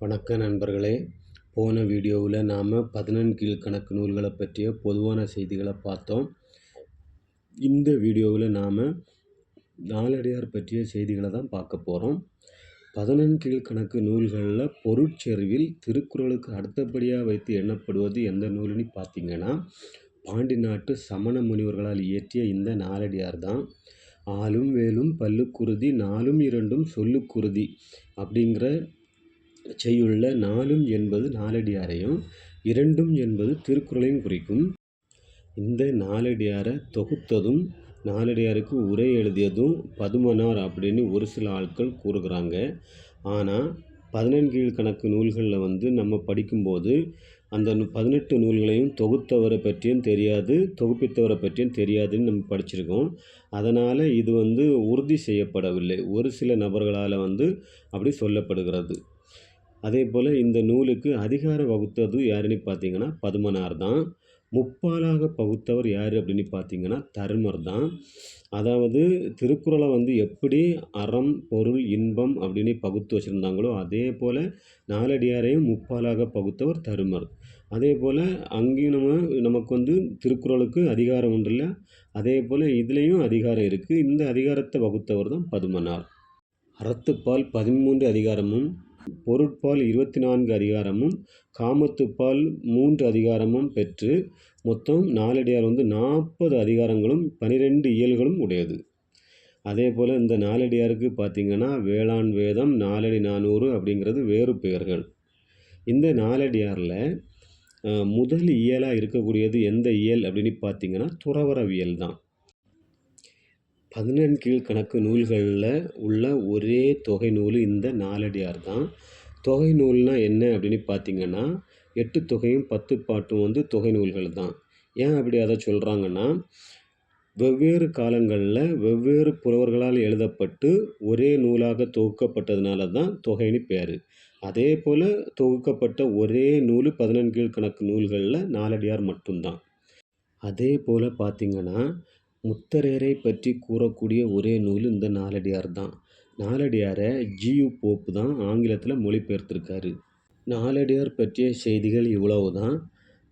வணக்க நண்பர்களே. போன வீடியோவில் நாம் பதினெண்கீழ் கணக்கு நூல்களை பற்றிய பொதுவான செய்திகளை பார்த்தோம். இந்த வீடியோவில் நாம் நாலடியார் பற்றிய செய்திகளை தான் பார்க்க போகிறோம் பதினெண்கீழ் கணக்கு நூல்களில் பொருட்செறிவில் திருக்குறளுக்கு அடுத்தபடியாக வைத்து எண்ணப்படுவது எந்த நூல்னு பார்த்தீங்கன்னா பாண்டி நாட்டு சமண முனிவர்களால் இயற்றிய இந்த நாலடியார் தான். ஆளும் வேலும் பல்லுக்குருதி நாலும் இரண்டும் சொல்லுக்குருதி அப்படிங்கிற செய்யுள்ள நாலும் என்பது நாலடியாரையும் இரண்டும் என்பது திருக்குறளையும் குறிக்கும். இந்த நாலடியாரை தொகுத்ததும் நாலடியாருக்கு உரை எழுதியதும் பதுமனார் அப்படின்னு ஒரு சில ஆட்கள் கூறுகிறாங்க. ஆனால் பதினெண்கீழ் கணக்கு நூல்களில் வந்து நம்ம படிக்கும்போது அந்த பதினெட்டு நூல்களையும் தொகுத்தவரை பற்றியும் தெரியாது தொகுப்பித்தவரை பற்றியும் தெரியாதுன்னு நம்ம படிச்சிருக்கோம். அதனால் இது வந்து உறுதி செய்யப்படவில்லை. ஒரு சில நபர்களால் வந்து அப்படி சொல்லப்படுகிறது. அதே போல் இந்த நூலுக்கு அதிகாரம் வகுத்தது யாருன்னு பார்த்தீங்கன்னா பதுமனார் தான். முப்பாலாக பகுத்தவர் யார் அப்படின்னு பார்த்தீங்கன்னா தருமர் தான். அதாவது திருக்குறளை வந்து எப்படி அறம் பொருள் இன்பம் அப்படின்னு பகுத்து வச்சுருந்தாங்களோ அதே போல் நாலடியாரையும் முப்பாலாக பகுத்தவர் தருமர். அதே போல் அங்கேயும் நம்ம நமக்கு வந்து திருக்குறளுக்கு அதிகாரம் உண்டு இல்லை அதே போல் இதுலேயும் அதிகாரம் இருக்குது இந்த அதிகாரத்தை வகுத்தவர் தான் பதுமனார். அறத்துப்பால் பதிமூன்று அதிகாரமும் பொருட்பால் இருபத்தி நான்கு அதிகாரமும் காமத்துப்பால் மூன்று அதிகாரமும் பெற்று மொத்தம் நாலடியார் வந்து நாற்பது அதிகாரங்களும் பனிரெண்டு இயல்களும் உடையது. அதே போல் இந்த நாலடியாருக்கு பார்த்திங்கன்னா வேளாண் வேதம் நாலடி நானூறு அப்படிங்கிறது வேறு பெயர்கள். இந்த நாலடியாரில் முதல் இயலாக இருக்கக்கூடியது எந்த இயல் அப்படின்னு பார்த்திங்கன்னா துறவரவியல் தான். பதினெண் கீழ்கணக்கு நூல்களில் உள்ள ஒரே தொகை நூல் இந்த நாலடியார் தான். தொகை நூல்னால் என்ன அப்படின்னு பார்த்தீங்கன்னா எட்டு தொகையும் பத்து பாட்டும் வந்து தொகை நூல்கள் தான். ஏன் அப்படி அதை சொல்கிறாங்கன்னா வெவ்வேறு காலங்களில் வெவ்வேறு புலவர்களால் எழுதப்பட்டு ஒரே நூலாக தொகுக்கப்பட்டதுனால தான் தொகைன்னு பேர். அதே போல் தொகுக்கப்பட்ட ஒரே நூல் பதினெண்கீழ் கணக்கு நூல்களில் நாலடியார் மட்டும்தான். அதே போல் பார்த்திங்கன்னா முத்தரையரை பற்றி கூறக்கூடிய ஒரே நூல் இந்த நாலடியார் தான். நாலடியாரை ஜியு போப்பு தான் ஆங்கிலத்தில் மொழிபெயர்த்திருக்காரு. நாலடியார் பற்றிய செய்திகள் இவ்வளவு தான்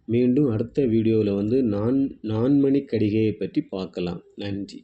மீண்டும் அடுத்த வீடியோவில் வந்து நான் நான்மணி கடிகையை பற்றி பார்க்கலாம். நன்றி.